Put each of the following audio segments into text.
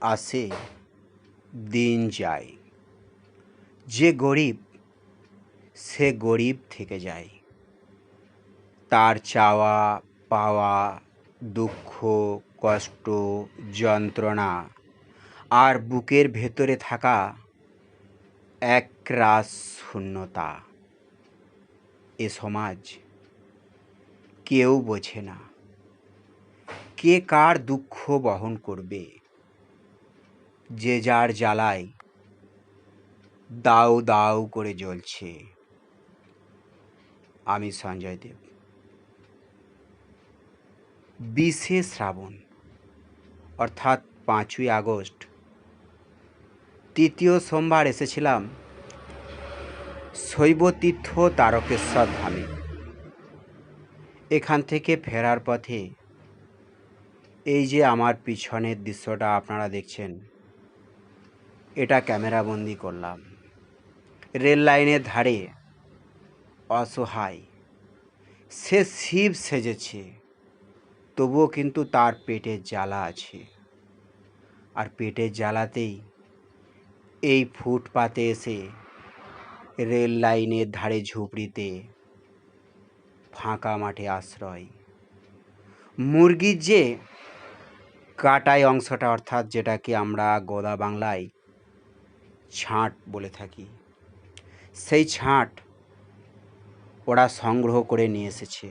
আসে দিন যায়। যে গরিব, সে গরিব থেকে যায়। তার চাওয়া, পাওয়া, দুঃখ, কষ্ট, যন্ত্রণা আর বুকের ভেতরে থাকা এক রাস শূন্যতা। এ সমাজ কেউ বোঝে না। কে কার দুঃখ বহন করবে? যে যার জ্বালায় দাউ দাউ করে জ্বলছে। আমি সঞ্জয় দেব। বিশে শ্রাবণ, অর্থাৎ পাঁচই আগস্ট, তৃতীয় সোমবার এসেছিলাম শৈবতীর্থ তারকেশ্বর ধামে। এখান থেকে ফেরার পথে এই যে আমার পিছনের দৃশ্যটা আপনারা দেখছেন এটা ক্যামেরাবন্দি করলাম। রেল লাইনের ধারে অসহায়। সে শিব সেজেছে, তবুও কিন্তু তার পেটের জ্বালা আছে। আর পেটের জ্বালাতেই এই ফুটপাতে এসে রেল লাইনের ধারে ঝুপড়িতে ফাঁকা মাঠে আশ্রয়। মুরগির যে কাটাই অংশটা, অর্থাৎ যেটাকে আমরা গোদা বাংলায় ছাঁট বলে থাকি। সেই ছাঁট ওরা সংগ্রহ করে নিয়ে এসেছে।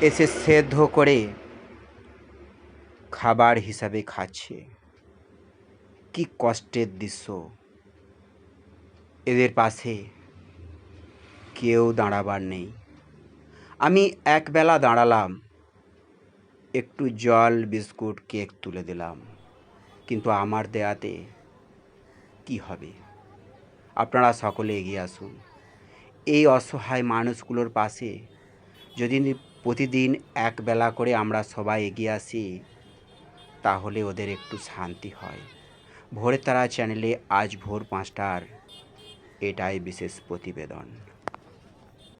এসে সেদ্ধ করে খাবার হিসাবে খাচ্ছে। কি কষ্টের দৃশ্য। এদের পাশে কেউ দাঁড়াবার নেই। আমি একবেলা দাঁড়ালাম, একটু জল, বিস্কুট, কেক তুলে দিলাম। কিন্তু আমার দেয়াতে কি হবে? আপনারা সকলে এগিয়ে আসুন। এই অসহায় মানুষগুলোর পাশে যদি প্রতিদিন একবেলা করে আমরা সবাই এগিয়ে আসি, তাহলে ওদের একটু শান্তি হয়। ভোরে তারা চ্যানেলে আজ ভোর পাঁচটার এটাই বিশেষ প্রতিবেদন।